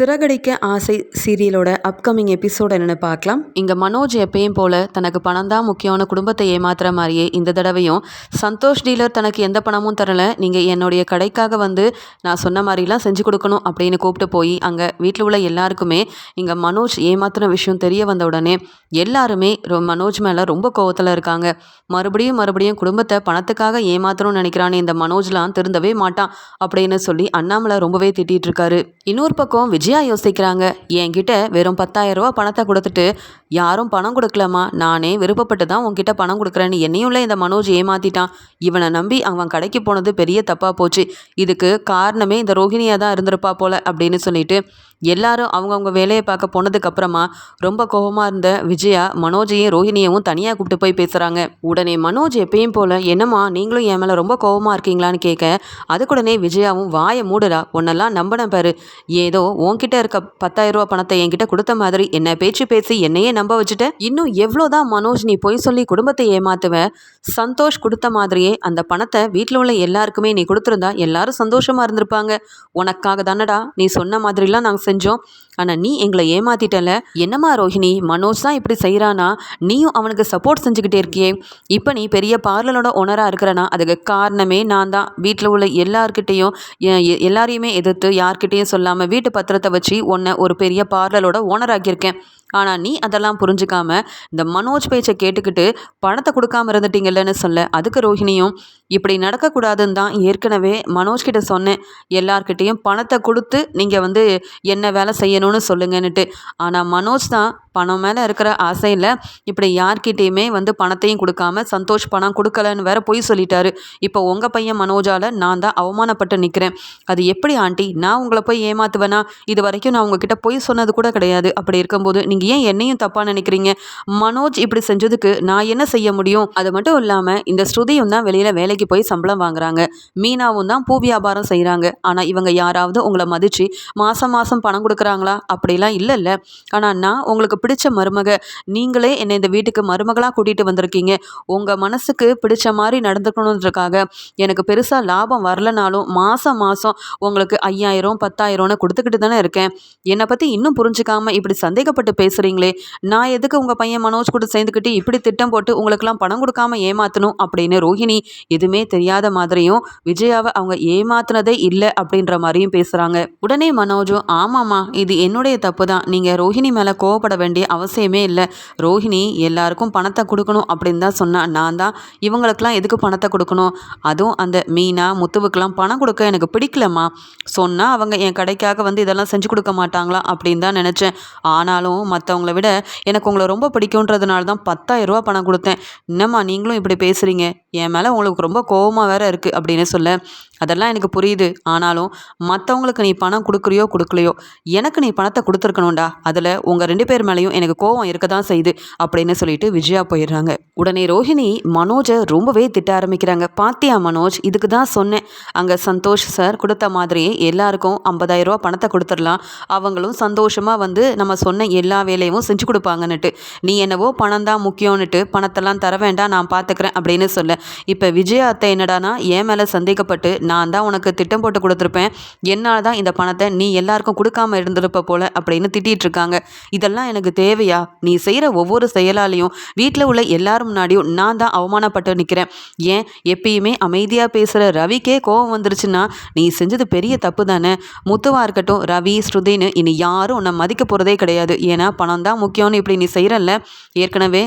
சிறகடிக்க ஆசை சீரியலோட upcoming episode என்னென்னு பார்க்கலாம். இங்கே மனோஜ் எப்பயும் போல் தனக்கு பணம் தான் முக்கியமான குடும்பத்தை ஏமாத்துற மாதிரியே இந்த தடவையும் சந்தோஷ் டீலர் தனக்கு எந்த பணமும் தரலை. நீங்கள் என்னுடைய கடைக்காக வந்து நான் சொன்ன மாதிரிலாம் செஞ்சு கொடுக்கணும் அப்படின்னு கூப்பிட்டு போய் அங்கே வீட்டில் உள்ள எல்லாருக்குமே இங்கே மனோஜ் ஏமாத்துன விஷயம் தெரிய வந்த உடனே எல்லாருமே மனோஜ் மேலே ரொம்ப கோவத்தில் இருக்காங்க. மறுபடியும் மறுபடியும் குடும்பத்தை பணத்துக்காக ஏமாத்தணும்னு நினைக்கிறானே இந்த மனோஜ்லாம் திருந்தவே மாட்டான் அப்படின்னு சொல்லி அண்ணாமலை ரொம்பவே திட்டிகிட்டு இருக்காரு. இன்னொரு பக்கம் விஜய் யோசிக்கிறாங்க. என்கிட்ட வெறும் பத்தாயிரம் ரூபா பணத்தை கொடுத்துட்டு யாரும் பணம் கொடுக்கலம்மா. நானே விருப்பப்பட்டு தான் உன்கிட்ட பணம் கொடுக்குறேன்னு என்னையும்ல இந்த மனோஜ் ஏமாத்திட்டான். இவனை நம்பி அவன் கடைக்கு போனது பெரிய தப்பாக போச்சு. இதுக்கு காரணமே இந்த ரோஹிணியாக தான் இருந்திருப்பா போல அப்படின்னு சொல்லிட்டு எல்லாரும் அவங்கவுங்க வேலையை பார்க்க போனதுக்கப்புறமா ரொம்ப கோபமாக இருந்த விஜயா மனோஜையும் ரோஹிணியவும் தனியாக கூப்பிட்டு போய் பேசுகிறாங்க உடனே மனோஜ் எப்பயும் போல் என்னம்மா நீங்களும் என் மேலே ரொம்ப கோபமாக இருக்கீங்களான்னு கேட்க அதுக்குடனே விஜயாவும் வாயை மூடுடா உன்னெல்லாம் நம்பின பாரு. ஏதோ உன்கிட்ட இருக்க பத்தாயிரம் ரூபா பணத்தை என்கிட்ட கொடுத்த மாதிரி என்ன பேச்சு பேசி என்னையே நம்ப வச்சுட்டு இன்னும் எவ்வளோதான் மனோஜ் நீ பொய் சொல்லி குடும்பத்தை ஏமாத்துவ சந்தோஷ் கொடுத்த மாதிரியே அந்த பணத்தை வீட்டில் உள்ள எல்லாருக்குமே நீ கொடுத்துருந்தா எல்லாரும் சந்தோஷமாக இருந்திருப்பாங்க. உனக்காக தானடா நீ சொன்ன மாதிரிலாம் நாங்கள் செஞ்சோம். ஆனால் நீ எங்களை ஏமாத்திட்டல. என்னம்மா ரோஹிணி மனோஜ் தான் இப்படி செய்கிறானா நீயும் அவனுக்கு சப்போர்ட் செஞ்சுக்கிட்டே இருக்கியே. இப்போ நீ பெரிய பார்லரோட ஓனராக இருக்கிறனா? அதுக்கு காரணமே நான் தான். வீட்டில் உள்ள எல்லார்கிட்டேயும் எல்லாரையுமே எதிர்த்து யார்கிட்டேயும் சொல்லாமல் வீட்டு பத்திரத்தை வச்சு உன்னை ஒரு பெரிய பார்லரோட ஓனர் ஆக்கியிருக்கேன். ஆனால் நீ அதெல்லாம் புரிஞ்சுக்காம இந்த மனோஜ் பேச்சை கேட்டுக்கிட்டு பணத்தை கொடுக்காம இருந்துட்டீங்கல்லன்னு சொல்ல. அதுக்கு ரோஹிணியும் இப்படி நடக்கக்கூடாதுன்னு தான் ஏற்கனவே மனோஜ் கிட்ட சொன்னேன். எல்லார்கிட்டேயும் பணத்தை கொடுத்து நீங்கள் வந்து என்ன வேலை செய்யணும் செய்யணும்னு சொல்லுங்கன்னுட்டு. ஆனால் மனோஜ் தான் பணம் மேலே இருக்கிற ஆசையில் இப்படி யார்கிட்டேயுமே வந்து பணத்தையும் கொடுக்காம சந்தோஷ் பணம் கொடுக்கலன்னு வேற பொய் சொல்லிட்டாரு. இப்போ உங்கள் பையன் மனோஜால் நான் தான் அவமானப்பட்டு நிற்கிறேன் அது எப்படி ஆண்டி? நான் உங்களை போய் ஏமாத்துவேனா? இது வரைக்கும் நான் உங்ககிட்ட பொய் சொன்னது கூட கிடையாது. அப்படி இருக்கும்போது நீங்கள் ஏன் என்னையும் தப்பாக நினைக்கிறீங்க? மனோஜ் இப்படி செஞ்சதுக்கு நான் என்ன செய்ய முடியும்? அது மட்டும் இல்லாமல் இந்த ஸ்ருதியும் தான் வெளியில் வேலைக்கு போய் சம்பளம் வாங்குறாங்க. மீனாவும் தான் பூ வியாபாரம் செய்கிறாங்க ஆனால் இவங்க யாராவது உங்களை மதித்து மாதம் மாதம் பணம் கொடுக்குறாங்களா? அப்படிலாம் இல்லைல்ல. ஆனால் நான் உங்களுக்கு பிடிச்ச மருமக. நீங்களே என்னை இந்த வீட்டுக்கு மருமகளாக கூட்டிகிட்டு வந்திருக்கீங்க. உங்கள் மனசுக்கு பிடிச்ச மாதிரி நடந்துக்கணுன்றதுக்காக எனக்கு பெருசாக லாபம் வரலனாலும் மாதம் மாதம் உங்களுக்கு ஐயாயிரம் பத்தாயிரம்னு கொடுத்துக்கிட்டு தானே இருக்கேன். என்னை பற்றி இன்னும் புரிஞ்சுக்காம இப்படி சந்தேகப்பட்டு பேசுகிறீங்களே நான் எதுக்கு உங்கள் பையன் மனோஜ் கூட சேர்ந்துக்கிட்டு இப்படி திட்டம் போட்டு உங்களுக்கெல்லாம் பணம் கொடுக்காம ஏமாற்றணும் அப்படின்னு ரோஹிணி எதுவுமே தெரியாத மாதிரியும் விஜயாவை அவங்க ஏமாத்தினதே இல்லை அப்படின்ற மாதிரியும் பேசுகிறாங்க உடனே மனோஜும் ஆமாம்மா இது என்னுடைய தப்பு தான் நீங்கள் ரோஹிணி மேலே கோவப்பட வேண்டிய அவசியமே இல்லை. ரோஹிணி எல்லாருக்கும் பணத்தை கொடுக்கணும் அப்படின்னு தான் சொன்னால் நான் தான் இவங்களுக்கெல்லாம் எதுக்கு பணத்தை கொடுக்கணும்? அதுவும் அந்த மீனா முத்துவுக்கெல்லாம் பணம் கொடுக்க எனக்கு பிடிக்கலம்மா. சொன்னால் அவங்க என் கடைக்காக வந்து இதெல்லாம் செஞ்சு கொடுக்க மாட்டாங்களா அப்படின்னு தான் நினச்சேன். ஆனாலும் மற்றவங்கள விட எனக்கு உங்களை ரொம்ப பிடிக்குன்றதுனால தான் பத்தாயிரரூபா பணம் கொடுத்தேன். என்னம்மா நீங்களும் இப்படி பேசுகிறீங்க என் மேலே உங்களுக்கு ரொம்ப கோபமாக வேற இருக்குது அப்படின்னு சொல்ல. அதெல்லாம் எனக்கு புரியுது. ஆனாலும் மற்றவங்களுக்கு நீ பணம் கொடுக்குறியோ கொடுக்கலையோ எனக்கு நீ பணத்தை கொடுத்துருக்கணும்டா. அதில் உங்கள் ரெண்டு பேர் மேலேயும் எனக்கு கோவம் இருக்க தான் செய்யுது அப்படின்னு சொல்லிட்டு விஜயா போயிடுறாங்க. உடனே ரோஹிணி மனோஜை ரொம்பவே திட்ட ஆரம்பிக்கிறாங்க. பாத்தியா மனோஜ் இதுக்கு தான் சொன்னேன். அங்கே சந்தோஷ் சார் கொடுத்த மாதிரியே எல்லாருக்கும் ஐம்பதாயிரரூபா பணத்தை கொடுத்துடலாம். அவங்களும் சந்தோஷமாக வந்து நம்ம சொன்ன எல்லா வேலையும் செஞ்சு கொடுப்பாங்கன்னுட்டு. நீ என்னவோ பணம் தான் முக்கியம்னுட்டு பணத்தெல்லாம் தர வேண்டாம் நான் பார்த்துக்கிறேன் அப்படின்னு சொல்ல. இப்போ விஜயா அத்தை என்னடானா என் மேலே சந்தேகப்பட்டு நான் தான் உனக்கு திட்டம் போட்டு கொடுத்துருப்பேன். என்னால் தான் இந்த பணத்தை நீ எல்லாருக்கும் கொடுக்காம இருந்திருப்ப போல அப்படின்னு திட்டிகிட்டு இருக்காங்க. இதெல்லாம் எனக்கு தேவையா? நீ செய்கிற ஒவ்வொரு செயலாலையும் வீட்டில் உள்ள எல்லாரும் முன்னாடியும் நான் தான் அவமானப்பட்டு நிற்கிறேன். ஏன்? எப்பயுமே அமைதியாக பேசுகிற ரவிக்கே கோவம் வந்துருச்சுன்னா நீ செஞ்சது பெரிய தப்பு தானே? முத்துவாக இருக்கட்டும் ரவி ஸ்ருதின்னு இனி யாரும் உன்னை மதிக்க போகிறதே கிடையாது. ஏன்னா பணம் தான் முக்கியம்னு இப்படி நீ செய்கிறல்ல. ஏற்கனவே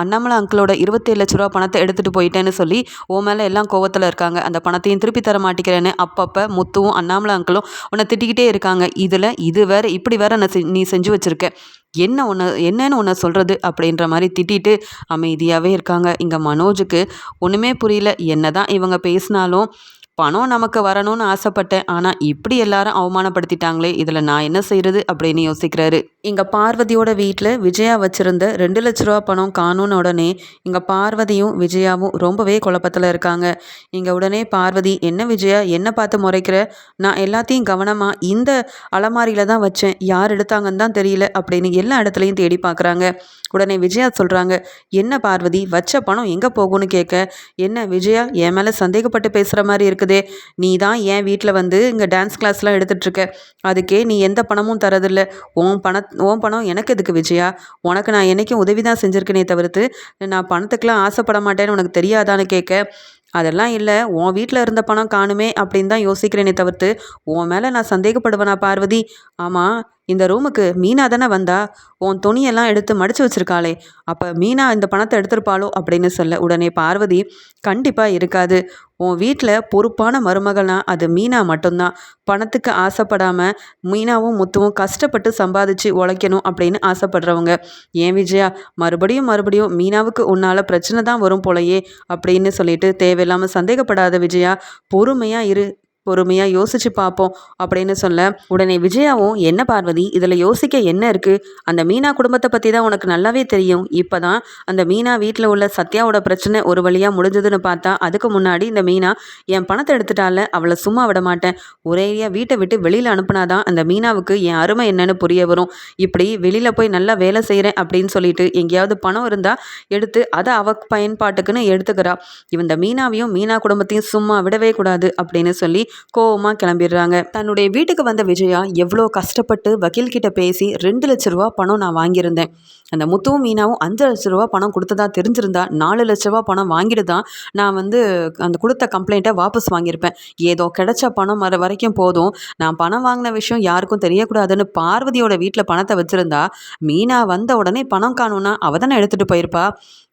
அண்ணாமலை அங்கிளோட இருபத்தேழு லட்ச ரூபா பணத்தை எடுத்துகிட்டு போயிட்டேன்னு சொல்லி ஓ மேலே எல்லாம் கோவத்தில் இருக்காங்க. அந்த பணத்தையும் திருப்பி தர மாட்டேங்கிறேன்னு அப்பப்போ முத்துவும் அண்ணாமலை அங்கிளும் உன்னை திட்டிக்கிட்டே இருக்காங்க. இதில் இது வேற இப்படி வேற நீ செஞ்சு வச்சுருக்க. என்ன ஒன்று என்னன்னு ஒன்று சொல்கிறது அப்படின்ற மாதிரி திட்டிட்டு அமைதியாகவே இருக்காங்க. இங்கே மனோஜுக்கு ஒன்றுமே புரியல. என்ன தான் இவங்க பேசினாலும் பணம் நமக்கு வரணும்னு ஆசைப்பட்டேன். ஆனால் இப்படி எல்லாரும் அவமானப்படுத்திட்டாங்களே இதில் நான் என்ன செய்கிறது அப்படின்னு யோசிக்கிறாரு. இங்கே பார்வதியோட வீட்டில் விஜயா வச்சுருந்த ரெண்டு லட்ச ரூபா பணம் காணும்னு உடனே இங்கே பார்வதியும் விஜயாவும் ரொம்பவே குழப்பத்தில் இருக்காங்க. இங்கே உடனே பார்வதி என்ன விஜயா என்ன பார்த்து முறைக்கிற? நான் எல்லாத்தையும் கவனமாக இந்த அலமாரியில் தான் வச்சேன். யார் எடுத்தாங்கன்னு தான் தெரியல அப்படின்னு எல்லா இடத்துலையும் தேடி பார்க்குறாங்க உடனே விஜயா சொல்கிறாங்க என்ன பார்வதி வச்ச பணம் எங்கே போகும்னு கேட்க? என்ன விஜயா என் மேலே சந்தேகப்பட்டு பேசுகிற மாதிரி இருக்கு இருக்குது. நீ தான் என் வீட்டில் வந்து இங்கே டான்ஸ் கிளாஸ்லாம் எடுத்துட்ருக்க? அதுக்கே நீ எந்த பணமும் தரதில்ல. உன் பண உன் பணம் எனக்கு எதுக்கு விஜயா? உனக்கு நான் என்றைக்கும் உதவி தான் செஞ்சுருக்கேனே தவிர்த்து நான் பணத்துக்கெலாம் ஆசைப்பட மாட்டேன்னு உனக்கு தெரியாதான்னு கேட்க? அதெல்லாம் இல்லை. உன் வீட்டில் இருந்த பணம் காணுமே அப்படின்னு தான் யோசிக்கிறேனே தவிர்த்து உன் மேலே நான் சந்தேகப்படுவேனா பார்வதி? ஆமாம் இந்த ரூமுக்கு மீனா தானே வந்தா? உன் துணியெல்லாம் எடுத்து மடித்து வச்சிருக்காளே. அப்போ மீனா இந்த பணத்தை எடுத்திருப்பாளோ அப்படின்னு சொல்ல உடனே பார்வதி கண்டிப்பாக இருக்காது. உன் வீட்டில் பொறுப்பான மருமகள்னா அது மீனா மட்டும்தான். பணத்துக்கு ஆசைப்படாமல் மீனாவும் முத்துவும் கஷ்டப்பட்டு சம்பாதிச்சு உழைக்கணும் அப்படின்னு ஆசைப்படுறவங்க. ஏன் விஜயா மறுபடியும் மறுபடியும் மீனாவுக்கு உன்னால் பிரச்சனை தான் வரும் போலையே அப்படின்னு சொல்லிட்டு தேவையில்லாமல் சந்தேகப்படாத விஜயா பொறுமையாக இரு. பொறுமையாக யோசிச்சு பார்ப்போம் அப்படின்னு சொல்ல உடனே விஜயாவும் என்ன பார்வதி? இதில் யோசிக்க என்ன இருக்குது அந்த மீனா குடும்பத்தை பற்றி தான் உனக்கு நல்லாவே தெரியும். இப்போ தான் அந்த மீனா வீட்டில் உள்ள சத்யாவோட பிரச்சனை ஒரு வழியாக முடிஞ்சதுன்னு பார்த்தா அதுக்கு முன்னாடி இந்த மீனா என் பணத்தை எடுத்துட்டால அவளை சும்மா விட மாட்டேன். ஒரேடியாக வீட்டை விட்டு வெளியில் அனுப்புனாதான் அந்த மீனாவுக்கு என் அருமை என்னன்னு புரிய வரும். இப்படி வெளியில் போய் நல்லா வேலை செய்கிறேன் அப்படின்னு சொல்லிட்டு எங்கேயாவது பணம் இருந்தால் எடுத்து அதை அவ பயன்பாட்டுக்குன்னு எடுத்துக்கிறா. இந்த மீனாவையும் மீனா குடும்பத்தையும் சும்மா விடவே கூடாது அப்படின்னு சொல்லி கோவமாக கிளம்பிடுறாங்க. தன்னுடைய வீட்டுக்கு வந்த விஜயா எவ்வளோ கஷ்டப்பட்டு வக்கீல் கிட்ட பேசி ரெண்டு லட்ச ரூபா பணம் நான் வாங்கியிருந்தேன். அந்த முத்துவும் மீனாவும் அஞ்சு லட்ச ரூபா பணம் கொடுத்ததா தெரிஞ்சிருந்தா நாலு லட்ச ரூபா பணம் வாங்கிட்டு தான் நான் வந்து அந்த கொடுத்த கம்ப்ளைண்ட்டை வாபஸ் வாங்கியிருப்பேன். ஏதோ கிடைச்ச பணம் வர வரைக்கும் போதும். நான் பணம் வாங்கின விஷயம் யாருக்கும் தெரியக்கூடாதுன்னு பார்வதியோட வீட்டில் பணத்தை வச்சுருந்தா மீனா வந்த உடனே பணம் காணும்னா அவ தானே எடுத்துகிட்டு போயிருப்பா.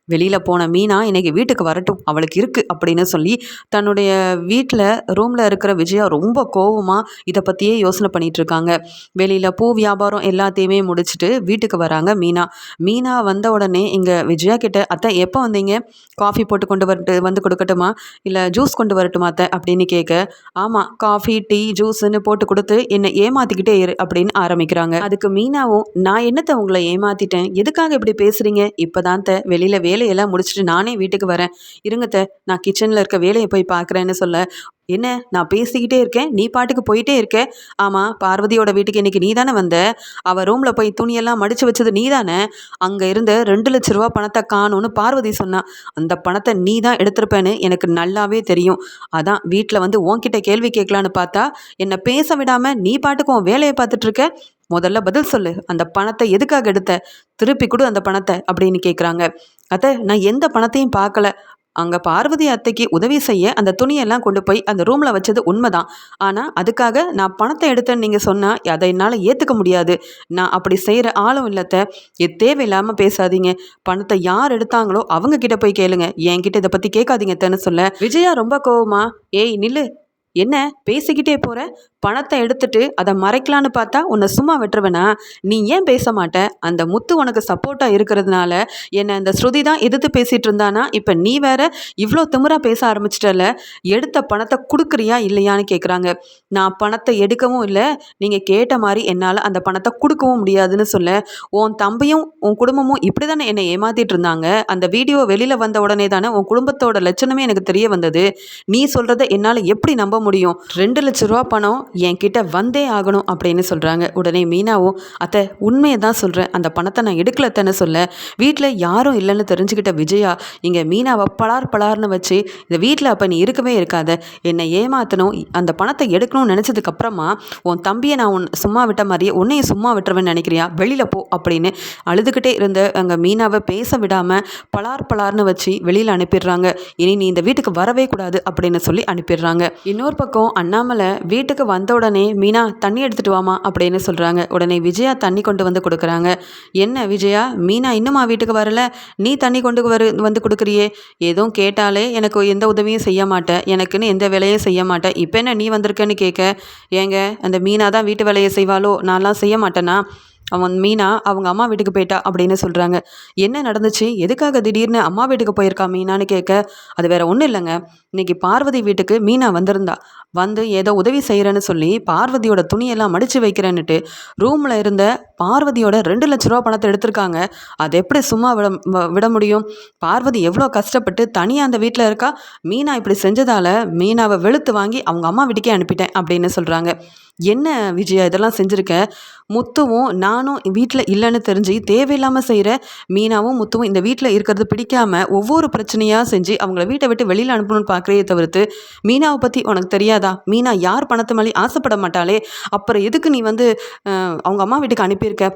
வெளியில் போன மீனா இன்னைக்கு வீட்டுக்கு வரட்டும் அவளுக்கு இருக்குது அப்படின்னு சொல்லி தன்னுடைய வீட்டில் ரூமில் இருக்கிற விஜயா ரொம்ப கோவமாக இதை பற்றியே யோசனை பண்ணிகிட்ருக்காங்க வெளியில் பூ வியாபாரம் எல்லாத்தையுமே முடிச்சுட்டு வீட்டுக்கு வராங்க மீனா. மீனா வந்த உடனே இங்கே விஜயா கிட்ட அத்தை எப்போ வந்தீங்க? காஃபி போட்டு கொண்டு வரட்டு வந்து கொடுக்கட்டுமா? இல்லை ஜூஸ் கொண்டு வரட்டுமா அத்தை? அப்படின்னு கேட்க ஆமாம் காஃபி டீ ஜூஸ்ன்னு போட்டு கொடுத்து என்னை ஏமாற்றிக்கிட்டே இரு அப்படின்னு ஆரம்பிக்கிறாங்க. அதுக்கு மீனாவும் நான் என்னத்தை உங்களை ஏமாற்றிட்டேன் எதுக்காக இப்படி பேசுகிறீங்க இப்போ தான் வெளியில் வேலை வேலையெல்லாம் முடிச்சுட்டு நானே வீட்டுக்கு வரேன். இருங்கத்த நான் கிச்சனில் இருக்க வேலையை போய் பார்க்குறேன்னு சொல்ல. என்ன நான் பேசிக்கிட்டே இருக்கேன்? நீ பாட்டுக்கு போயிட்டே இருக்க? ஆமாம் பார்வதியோட வீட்டுக்கு இன்றைக்கி நீ தானே வந்த? அவள் ரூமில் போய் துணியெல்லாம் மடித்து வச்சது நீ தானே? அங்கே இருந்த ரெண்டு லட்ச ரூபா பணத்தை காணும்னு பார்வதி சொன்னான் அந்த பணத்தை நீ தான் எடுத்திருப்பேன்னு எனக்கு நல்லாவே தெரியும். அதான் வீட்டில் வந்து உன்கிட்ட கேள்வி கேட்கலான்னு பார்த்தா என்னை பேச விடாமல் நீ பாட்டுக்கு உன் வேலையை பார்த்துட்ருக்க முதல்ல பதில் சொல்லு. அந்த பணத்தை எதுக்காக எடுத்த? திருப்பி கொடு அந்த பணத்தை அப்படின்னு கேட்குறாங்க அத்தை நான் எந்த பணத்தையும் பார்க்கல. அங்கே பார்வதி அத்தைக்கு உதவி செய்ய அந்த துணியெல்லாம் கொண்டு போய் அந்த ரூமில் வச்சது உண்மைதான். ஆனால் அதுக்காக நான் பணத்தை எடுத்தேன்னு நீங்கள் சொன்னால் அதை என்னால் ஏற்றுக்க முடியாது. நான் அப்படி செய்கிற ஆளும் இல்லத்த இது தேவையில்லாமல் பேசாதீங்க. பணத்தை யார் எடுத்தாங்களோ அவங்க கிட்ட போய் கேளுங்க. என்கிட்ட இதை பற்றி கேட்காதீங்க சொல்ல. விஜயா ரொம்ப கோவமா ஏய் நில்லு. என்ன பேசிக்கிட்டே போகிற பணத்தை எடுத்துட்டு அதை மறைக்கலான்னு பார்த்தா உன்னை சும்மா விட்டுருவேனா? நீ ஏன் பேச மாட்ட? அந்த முத்து உனக்கு சப்போர்ட்டாக இருக்கிறதுனால என்னை அந்த ஸ்ருதி தான் எதிர்த்து பேசிகிட்டு இருந்தானா? இப்போ நீ வேற இவ்வளோ திமுறாக பேச ஆரம்பிச்சிட்டல எடுத்த பணத்தை கொடுக்குறியா இல்லையான்னு கேட்குறாங்க நான் பணத்தை எடுக்கவும் இல்லை நீங்கள் கேட்ட மாதிரி என்னால் அந்த பணத்தை கொடுக்கவும் முடியாதுன்னு சொல்ல உன் தம்பியும் உன் குடும்பமும் இப்படி தானே என்னை ஏமாத்திட்டு இருந்தாங்க? அந்த வீடியோ வெளியில் வந்த உடனே தானே உன் குடும்பத்தோட லட்சணமே எனக்கு தெரிய வந்தது. நீ சொல்கிறத என்னால் எப்படி நம்ப முடியும். ரெண்டு லட்ச ரூபா பணம் என்கிட்ட வந்தே ஆகணும் அப்படின்னு சொல்கிறாங்க உடனே மீனாவும் அத்தை உண்மையை தான் சொல்கிறேன் அந்த பணத்தை நான் எடுக்கலத்தன்னு சொல்ல. வீட்டில் யாரும் இல்லைன்னு தெரிஞ்சுக்கிட்ட விஜயா இங்கே மீனாவை பலார் பலார்னு வச்சு இந்த வீட்டில் அப்போ நீ இருக்கவே இருக்காத. என்னை ஏமாற்றணும் அந்த பணத்தை எடுக்கணும்னு நினச்சதுக்கப்புறமா உன் தம்பியை நான் உன் சும்மா விட்ட மாதிரியே உன்னையும் சும்மா விட்டுருவேன்னு நினைக்கிறியா? வெளியில் போ அப்படின்னு அழுதுகிட்டே இருந்த அங்கே மீனாவை பேச விடாமல் பலார் பலார்னு வச்சு வெளியில் அனுப்பிடுறாங்க. இனி நீ இந்த வீட்டுக்கு வரவே கூடாது அப்படின்னு சொல்லி அனுப்பிடுறாங்க. இன்னொரு பக்கம் அண்ணாமலை வீட்டுக்கு வந்த உடனே மீனா தண்ணி எடுத்துகிட்டு வாமா அப்படின்னு சொல்கிறாங்க உடனே விஜயா தண்ணி கொண்டு வந்து கொடுக்குறாங்க. என்ன விஜயா மீனா இன்னுமா வீட்டுக்கு வரல? நீ தண்ணி கொண்டு வரு வந்து கொடுக்குறியே? எதுவும் கேட்டாலே எனக்கு எந்த உதவியும் செய்ய மாட்டேன் எனக்குன்னு எந்த வேலையும் செய்ய மாட்டேன் இப்போ என்ன நீ வந்திருக்கேன்னு கேட்க? ஏங்க அந்த மீனா தான் வீட்டு வேலையை செய்வாளோ? நான்லாம் செய்ய மாட்டேனா? அவன் மீனா அவங்க அம்மா வீட்டுக்கு போயிட்டா அப்படின்னு சொல்கிறாங்க என்ன நடந்துச்சு? எதுக்காக திடீர்னு அம்மா வீட்டுக்கு போயிருக்கா மீனான்னு கேட்க அது வேற ஒன்றும் இல்லைங்க. இன்னைக்கு பார்வதி வீட்டுக்கு மீனா வந்திருந்தா. வந்து ஏதோ உதவி செய்கிறேன்னு சொல்லி பார்வதியோட துணியெல்லாம் மடித்து வைக்கிறேன்னுட்டு ரூமில் இருந்த பார்வதியோட ரெண்டு லட்ச ரூபா பணத்தை எடுத்திருக்காங்க. அது எப்படி சும்மா விட விட முடியும்? பார்வதி எவ்வளோ கஷ்டப்பட்டு தனியாக அந்த வீட்டில் இருக்கா? மீனா இப்படி செஞ்சதால் மீனாவை வெளுத்து வாங்கி அவங்க அம்மா வீட்டுக்கே அனுப்பிட்டேன் அப்படின்னு சொல்கிறாங்க என்ன விஜயா இதெல்லாம் செஞ்சுருக்க? முத்துவும் நானும் வீட்டில் இல்லைன்னு தெரிஞ்சு தேவையில்லாமல் செய்கிற மீனாவும் முத்துவும் இந்த வீட்டில் இருக்கிறது பிடிக்காம ஒவ்வொரு பிரச்சனையாக செஞ்சு அவங்கள வீட்டை விட்டு வெளியில் அனுப்பணும்னு பார்க்குறே தவிர்த்து மீனாவை பற்றி உனக்கு தெரியாதா? மீனா யார் பணத்து மேலே ஆசைப்பட மாட்டாளே. அப்புறம் எதுக்கு நீ வந்து அவங்க அம்மா வீட்டுக்கு அனுப்பியிருக்க?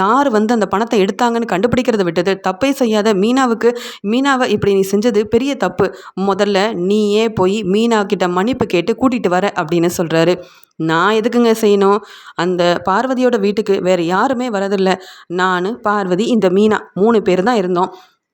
யார் வந்து அந்த பணத்தை எடுத்தாங்கன்னு கண்டுபிடிக்கிறத விட்டது தப்பே செய்யாத மீனாவுக்கு மீனாவை இப்படி நீ செஞ்சது பெரிய தப்பு. முதல்ல நீயே போய் மீனா கிட்ட மன்னிப்பு கேட்டு கூட்டிகிட்டு வர அப்படின்னு சொல்கிறாரு நான் எதுக்குங்க செய்யணும்? அந்த பார்வதியோட வீட்டுக்கு வேறு யாருமே வரதில்லை. நான் பார்வதி இந்த மீனா மூணு பேர் தான் இருந்தோம்.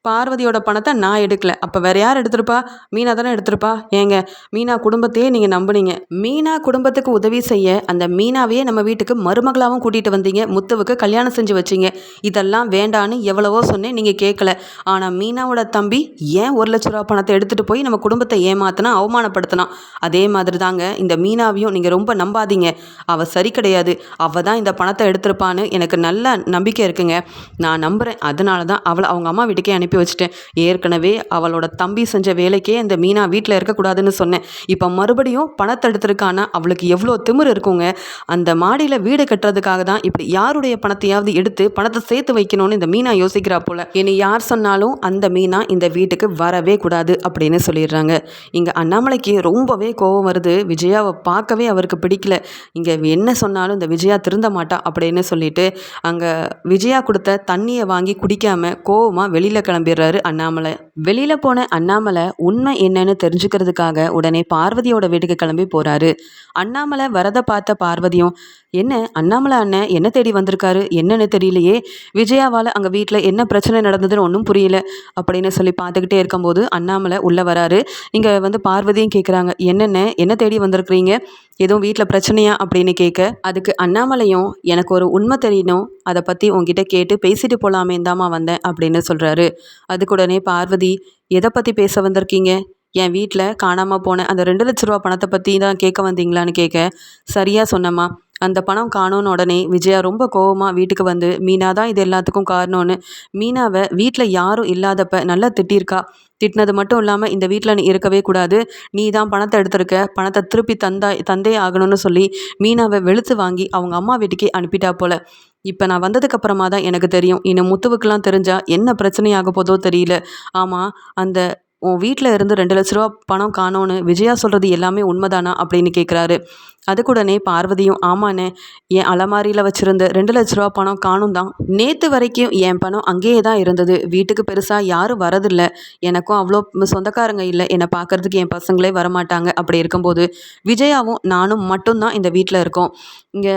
பார்வதியோட பணத்தை நான் எடுக்கல. அப்போ வேற யார் எடுத்திருப்பா? மீனா தானே எடுத்திருப்பா? ஏங்க மீனா குடும்பத்தையே நீங்கள் நம்புனீங்க. மீனா குடும்பத்துக்கு உதவி செய்ய அந்த மீனாவையே நம்ம வீட்டுக்கு மருமகளாகவும் கூட்டிகிட்டு வந்தீங்க. முத்துவுக்கு கல்யாணம் செஞ்சு வச்சீங்க. இதெல்லாம் வேண்டான்னு எவ்வளவோ சொன்னேன் நீங்கள் கேட்கல ஆனால் மீனாவோட தம்பி ஏன் ஒரு லட்ச ரூபா பணத்தை எடுத்துகிட்டு போய் நம்ம குடும்பத்தை ஏமாத்தினா அவமானப்படுத்தினான் அதே மாதிரி தாங்க இந்த மீனாவையும் நீங்கள் ரொம்ப நம்பாதீங்க. அவள் சரி கிடையாது. அவள் தான் இந்த பணத்தை எடுத்திருப்பான்னு எனக்கு நல்ல நம்பிக்கை இருக்குங்க. நான் நம்புகிறேன் அதனால தான் அவளை அவங்க அம்மா வீட்டுக்கே அனுப்பி வச்சுட்டேன். ஏற்கனவே அவளோட தம்பி செஞ்ச வேலைக்கே இந்த மீனா வீட்டில் இருக்கக்கூடாதுன்னு சொன்னேன். இப்போ மறுபடியும் பணத்தை எடுத்திருக்கானா? அவளுக்கு எவ்வளோ திமிரு இருக்குங்க. அந்த மாடியில் வீடு கட்டுறதுக்காக தான் இப்படி யாருடைய பணத்தையாவது எடுத்து பணத்தை சேர்த்து வைக்கணும்னு இந்த மீனா யோசிக்கிறா போல. இனி யார் சொன்னாலும் அந்த மீனா இந்த வீட்டுக்கு வரவே கூடாது அப்படின்னு சொல்லிடுறாங்க. இங்கே அண்ணாமலைக்கு ரொம்பவே கோபம் வருது. விஜயாவை பார்க்கவே அவருக்கு பிடிக்கல. இங்கே என்ன சொன்னாலும் இந்த விஜயா திருந்த மாட்டா அப்படின்னு சொல்லிட்டு அங்கே விஜயா கொடுத்த தண்ணியை வாங்கி குடிக்காம கோவமாக வெளியில் கிளம்பிடுறாரு அண்ணாமலை. வெளியில் போன அண்ணாமலை உண்மை என்னன்னு தெரிஞ்சுக்கிறதுக்காக உடனே பார்வதியோட வீட்டுக்கு கிளம்பி போகிறாரு அண்ணாமலை வரதை பார்த்த பார்வதியும் என்ன அண்ணாமலை அண்ணன் என்ன தேடி வந்திருக்காரு? என்னன்னு தெரியலையே. விஜயாவால் அங்கே வீட்டில் என்ன பிரச்சனை நடந்ததுன்னு ஒன்றும் புரியல அப்படின்னு சொல்லி பார்த்துக்கிட்டே இருக்கும்போது அண்ணாமலை உள்ளே வராரு. இங்கே வந்து பார்வதியும் கேட்குறாங்க என்னென்ன? என்ன தேடி வந்திருக்கிறீங்க? எதுவும் வீட்டில் பிரச்சனையா அப்படின்னு கேட்க அதுக்கு அண்ணாமலையும் எனக்கு ஒரு உண்மை தெரியணும். அதை பற்றி உங்ககிட்ட கேட்டு பேசிட்டு போகலாமே தாம்மா வந்தேன் அப்படின்னு சொல்கிறாரு அதுக்கு உடனே பார்வதி எதை பற்றி பேச வந்திருக்கீங்க? என் வீட்டில் காணாமல் போனேன் அந்த ரெண்டு லட்ச ரூபா பணத்தை பற்றி தான் கேட்க வந்தீங்களான்னு கேட்க சரியாக சொன்னம்மா. அந்த பணம் காணோன்னு உடனே விஜயா ரொம்ப கோவமாக வீட்டுக்கு வந்து மீனா தான் இது எல்லாத்துக்கும் காரணம்னு. மீனாவை வீட்டில் யாரும் இல்லாதப்ப நல்லா திட்டியிருக்கா திட்டினது மட்டும் இல்லாமல் இந்த வீட்டில் நீ இருக்கவே கூடாது. நீ தான் பணத்தை எடுத்திருக்க. பணத்தை திருப்பி தந்தா தந்தே ஆகணும்னு சொல்லி மீனாவை வெளுத்து வாங்கி அவங்க அம்மா வீட்டுக்கே அனுப்பிட்டா போல. இப்போ நான் வந்ததுக்கு அப்புறமா தான் எனக்கு தெரியும். இன்னும் முத்துவுக்கெல்லாம் தெரிஞ்சால் என்ன பிரச்சனையாக போதோ தெரியல. ஆமாம் அந்த உன் வீட்டில் இருந்து ரெண்டு லட்ச ரூபா பணம் காணோன்னு விஜயா சொல்கிறது எல்லாமே உண்மைதானா அப்படின்னு கேட்குறாரு அதுக்குடனே பார்வதியும் ஆமாண்ணே என் அலமாரியில் வச்சுருந்த ரெண்டு லட்ச ரூபா பணம் காணும் தான் நேற்று வரைக்கும் என் பணம் அங்கேயே தான் இருந்தது. வீட்டுக்கு பெருசாக யாரும் வரதில்ல. எனக்கும் அவ்வளோ சொந்தக்காரங்க இல்லை. என்னை பார்க்கறதுக்கு என் பசங்களே வரமாட்டாங்க. அப்படி இருக்கும்போது விஜயாவும் நானும் மட்டும்தான் இந்த வீட்டில் இருக்கோம். இங்கே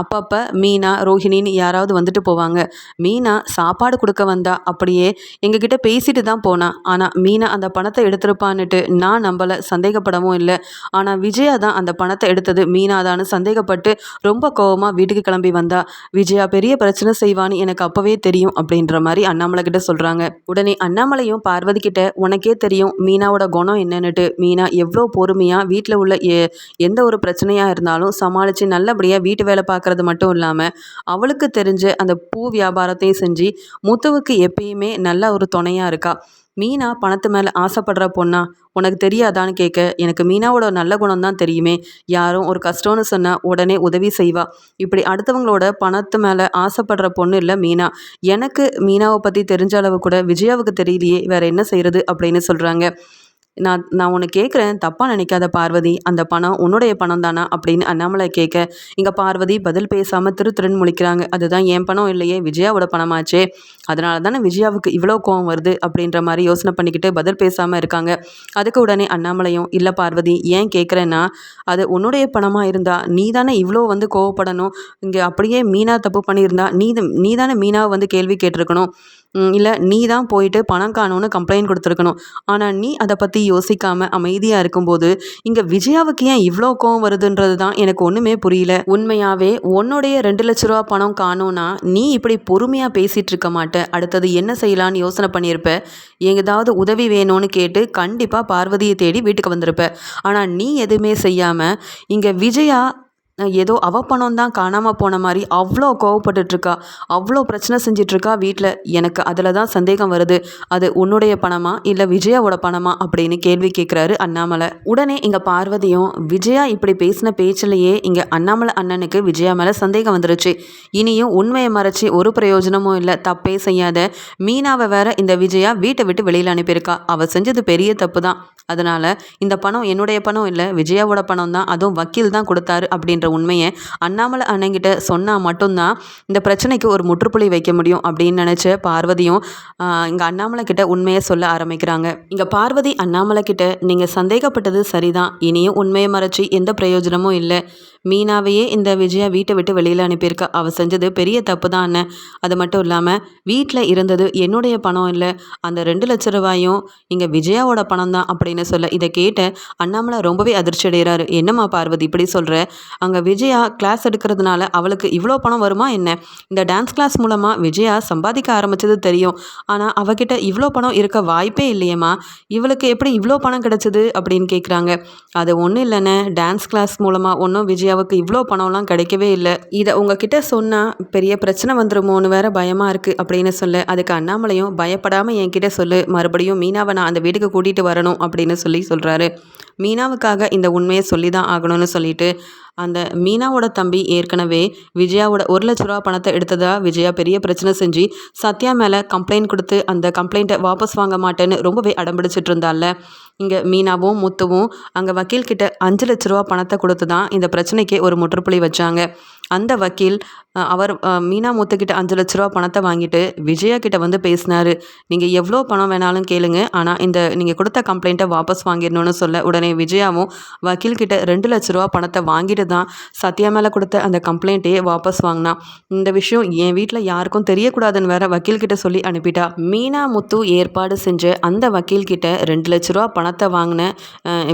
அப்பப்போ மீனா ரோஹிணின்னு யாராவது வந்துட்டு போவாங்க. மீனா சாப்பாடு கொடுக்க வந்தா அப்படியே எங்ககிட்ட பேசிட்டு தான் போனா. ஆனால் மீனா அந்த பணத்தை எடுத்திருப்பான்னுட்டு நான் நம்பலை சந்தேகப்படவும் இல்லை. ஆனால் விஜயா தான் அந்த பணத்தை எடுத்தது. மீனாதான்னு சந்தேகப்பட்டு ரொம்ப கோவமாக வீட்டுக்கு கிளம்பி வந்தா. விஜயா பெரிய பிரச்சனை செய்வான்னு எனக்கு அப்போவே தெரியும் அப்படின்ற மாதிரி அண்ணாமலை கிட்ட சொல்கிறாங்க உடனே அண்ணாமலையும் பார்வதி கிட்ட உனக்கே தெரியும் மீனாவோட குணம் என்னன்னுட்டு. மீனா எவ்வளோ பொறுமையாக வீட்டில் உள்ள எ- எந்த ஒரு பிரச்சனையாக இருந்தாலும் சமாளித்து நல்லபடியாக வீட்டு வேலை பார்க்குறது மட்டும் இல்லாமல் அவளுக்கு தெரிஞ்ச அந்த பூ வியாபாரத்தையும் செஞ்சு முத்துவுக்கு எப்பயுமே நல்ல ஒரு துணையாக இருக்கா. மீனா பணத்து மேலே ஆசைப்படுற பொண்ணா? உனக்கு தெரியாதான்னு கேட்க எனக்கு மீனாவோட நல்ல குணம் தான் தெரியுமே. யாரும் ஒரு கஷ்டம்னு சொன்னால் உடனே உதவி செய்வா. இப்படி அடுத்தவங்களோட பணத்து மேலே ஆசைப்படுற பொண்ணு இல்லை மீனா. எனக்கு மீனாவை பற்றி தெரிஞ்ச அளவு கூட விஜயாவுக்கு தெரியலையே வேற என்ன செய்கிறது அப்படின்னு சொல்கிறாங்க நான் நான் உன்னை கேட்குறேன் தப்பாக நினைக்காத பார்வதி. அந்த பணம் உன்னுடைய பணம் தானா அப்படின்னு அண்ணாமலை கேட்க இங்கே பார்வதி பதில் பேசாமல் திரு திருன்னு முழிக்கிறாங்க. அதுதான் என் பணம் இல்லையே. விஜயாவோட பணமாச்சே. அதனால தானே விஜயாவுக்கு இவ்வளோ கோவம் வருது? அப்படின்ற மாதிரி யோசனை பண்ணிக்கிட்டு பதில் பேசாமல் இருக்காங்க. அதுக்கு உடனே அண்ணாமலையும் இல்லை பார்வதி ஏன் கேட்குறேன்னா அது உன்னுடைய பணமாக இருந்தால் நீ தானே இவ்வளோ வந்து கோவப்படணும்? இங்கே அப்படியே மீனா தப்பு பண்ணியிருந்தா நீ நீ தானே மீனாவை வந்து கேள்வி கேட்டிருக்கணும்? இல்லை நீ தான் போயிட்டு பணம் காணும்னு கம்ப்ளைண்ட் கொடுத்துருக்கணும். ஆனால் நீ அதை பற்றி யோசிக்காமல் அமைதியாக இருக்கும்போது இங்கே விஜயாவுக்கு ஏன் இவ்வளோ கோவம் வருதுன்றது தான் எனக்கு ஒன்றுமே புரியல. உண்மையாகவே உன்னுடைய ரெண்டு லட்ச ரூபா பணம் காணும்னா நீ இப்படி பொறுமையாக பேசிகிட்டு இருக்க மாட்டேன் அடுத்தது என்ன செய்யலான்னு யோசனை பண்ணியிருப்ப ஏதாவது உதவி வேணும்னு கேட்டு கண்டிப்பாக பார்வதியை தேடி வீட்டுக்கு வந்திருப்ப. ஆனால் நீ எதுவுமே செய்யாமல் இங்கே விஜயா ஏதோ அவ பணம் தான் காணாமல் போன மாதிரி அவ்வளோ கோவப்பட்டுட்ருக்கா. அவ்வளோ பிரச்சனை செஞ்சிட்ருக்கா வீட்டில் எனக்கு அதில் தான் சந்தேகம் வருது. அது உன்னுடைய பணமா இல்லை விஜயாவோட பணமா அப்படின்னு கேள்வி கேட்குறாரு அண்ணாமலை. உடனே இங்கே பார்வதியும் விஜயா இப்படி பேசின பேச்சிலேயே இங்கே அண்ணாமலை அண்ணனுக்கு விஜயா மேலே சந்தேகம் வந்துருச்சு. இனியும் உண்மையை மறைச்சி ஒரு பிரயோஜனமும் இல்லை. தப்பே செய்யாத. மீனாவை வேற இந்த விஜயா வீட்டை விட்டு வெளியில் அனுப்பியிருக்கா. அவள் செஞ்சது பெரிய தப்பு தான். அதனால் இந்த பணம் என்னுடைய பணம் இல்லை. விஜயாவோட பணம் தான். அதுவும் வக்கீல் தான் கொடுத்தாரு அப்படின்னு அப்படின்ற உண்மையை அண்ணாமலை அண்ணங்கிட்ட சொன்னால் மட்டும்தான் இந்த பிரச்சனைக்கு ஒரு முற்றுப்புள்ளி வைக்க முடியும் அப்படின்னு நினச்ச பார்வதியும் இங்கே அண்ணாமலை கிட்ட உண்மையை சொல்ல ஆரம்பிக்கிறாங்க. இங்கே பார்வதி அண்ணாமலை கிட்ட நீங்கள் சந்தேகப்பட்டது சரிதான். இனியும் உண்மையை மறைச்சி எந்த பிரயோஜனமும் இல்லை. மீனாவையே இந்த விஜயா வீட்டை விட்டு வெளியில் அனுப்பியிருக்கா. அவள் செஞ்சது பெரிய தப்பு தான் அண்ணன் அது மட்டும் இல்லாமல் வீட்டில் இருந்தது என்னுடைய பணம் இல்லை. அந்த ரெண்டு லட்ச ரூபாயும் இங்கே விஜயாவோட பணம் தான் அப்படின்னு சொல்ல இதை கேட்ட அண்ணாமலை ரொம்பவே அதிர்ச்சி அடைகிறாரு. என்னம்மா பார்வதி இப்படி சொல்கிற அங்கே விஜயா கிளாஸ் எடுக்கிறதுனால அவளுக்கு இவ்வளோ பணம் வருமா என்ன? இந்த டான்ஸ் கிளாஸ் மூலமாக விஜயா சம்பாதிக்க ஆரம்பிச்சது தெரியும். ஆனால் அவகிட்ட இவ்வளோ பணம் இருக்க வாய்ப்பே இல்லையேம்மா. இவளுக்கு எப்படி இவ்வளோ பணம் கிடச்சிது அப்படின்னு கேட்குறாங்க அது ஒன்றும் இல்லைண்ணே. டான்ஸ் கிளாஸ் மூலமாக ஒன்றும் விஜயாவுக்கு இவ்வளோ பணம்லாம் கிடைக்கவே இல்லை. இதை உங்ககிட்ட சொன்னால் பெரிய பிரச்சனை வந்துருமோன்னு வேற பயமாக இருக்குது அப்படின்னு சொல்ல. அதுக்கு அண்ணாமலையும் பயப்படாமல் என்கிட்ட சொல்லு. மறுபடியும் மீனாவை நான் அந்த வீட்டுக்கு கூட்டிகிட்டு வரணும் அப்படின்னு சொல்லி சொல்கிறாரு மீனாவுக்காக இந்த உண்மையை சொல்லி தான் ஆகணும்னு சொல்லிட்டு அந்த மீனாவோட தம்பி ஏற்கனவே விஜயாவோட ஒரு லட்ச ரூபா பணத்தை எடுத்ததா விஜயா பெரிய பிரச்சனை செஞ்சு சத்யா மேலே கம்ப்ளைண்ட் கொடுத்து அந்த கம்ப்ளைண்ட்டை வாபஸ் வாங்க மாட்டேன்னு ரொம்பவே அடம்பிடிச்சிட்டு இருந்தால இங்கே மீனாவும் முத்துவும் அங்கே வக்கீல்கிட்ட அஞ்சு லட்ச ரூபா பணத்தை கொடுத்து தான் இந்த பிரச்சனைக்கே ஒரு முற்றுப்புள்ளி வச்சாங்க. அந்த வக்கீல் அவர் மீனா முத்துக்கிட்ட அஞ்சு லட்ச ரூபா பணத்தை வாங்கிட்டு விஜயா கிட்ட வந்து பேசினார். நீங்கள் எவ்வளோ பணம் வேணாலும் கேளுங்க. ஆனால் இந்த நீங்கள் கொடுத்த கம்ப்ளைண்ட்டை வாபஸ் வாங்கிடணும்னு சொல்ல உடனே விஜயாவும் வக்கீல்கிட்ட ரெண்டு லட்ச ரூபா பணத்தை வாங்கிட்டு தான் சத்யா மேலே கொடுத்த அந்த கம்ப்ளைண்ட்டையே வாபஸ் வாங்கினான் இந்த விஷயம் என் வீட்டில் யாருக்கும் தெரியக்கூடாதுன்னு வேற வக்கீல்கிட்ட சொல்லி அனுப்பிட்டா. மீனா முத்து ஏற்பாடு செஞ்ச அந்த வக்கீல்கிட்ட ரெண்டு லட்ச ரூபா பணத்தை வாங்கின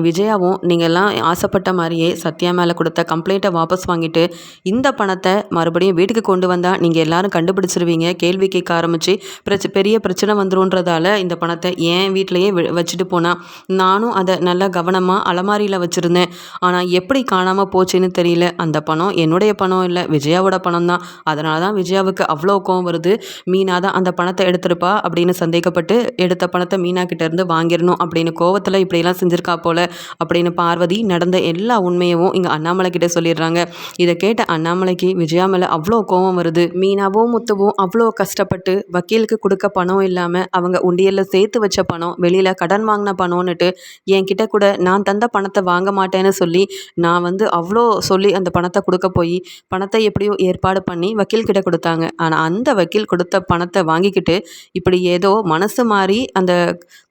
விஜயாவும் நீங்கள்லாம் ஆசைப்பட்ட மாதிரியே சத்யா மேலே கொடுத்த கம்ப்ளைண்ட்டை வாபஸ் வாங்கிட்டு இந்த பணத்தை மறுபடியும் வீட்டுக்கு கொண்டு வந்தால் நீங்கள் எல்லாரும் கண்டுபிடிச்சிருவீங்க கேள்வி கேட்க ஆரம்பித்து பிரச்ச பெரிய பிரச்சனை வந்துருன்றதால இந்த பணத்தை ஏன் வீட்டிலையே வச்சுட்டு போனால் நானும் அதை நல்லா கவனமாக அலமாரியில் வச்சுருந்தேன். ஆனால் எப்படி காணாமல் போச்சுன்னு தெரியல. அந்த பணம் என்னுடைய பணம் இல்லை விஜயாவோட பணம் தான். அதனால தான் விஜயாவுக்கு அவ்வளோ கோவம் வருது. மீனா தான் அந்த பணத்தை எடுத்திருப்பா அப்படின்னு சந்தேகப்பட்டு எடுத்த பணத்தை மீனா கிட்டேருந்து வாங்கிடணும் அப்படின்னு கோவத்தில் இப்படியெல்லாம் செஞ்சுருக்கா போல அப்படின்னு பார்வதி நடந்த எல்லா உண்மையவும் இங்கே அண்ணாமலை கிட்டே சொல்லிடுறாங்க. இதை கேட்ட அண்ணாமலைக்கு விஜயா மேலே அவ்வளோ கோவம் வருது. மீனாவும் முத்துவும் அவ்வளோ கஷ்டப்பட்டு வக்கீலுக்கு கொடுக்க பணம் இல்லாமல் அவங்க உண்டியலில் சேர்த்து வச்ச பணம் வெளியில் கடன் வாங்கின பணம்னுட்டு என்கிட்ட கூட நான் தந்த பணத்தை வாங்க மாட்டேன்னு சொல்லி நான் வந்து அவ்வளோ சொல்லி அந்த பணத்தை கொடுக்க போய் பணத்தை எப்படியோ ஏற்பாடு பண்ணி வக்கீல் கிட்ட கொடுத்தாங்க. ஆனால் அந்த வக்கீல் கொடுத்த பணத்தை வாங்கிக்கிட்டு இப்படி ஏதோ மனசு மாறி அந்த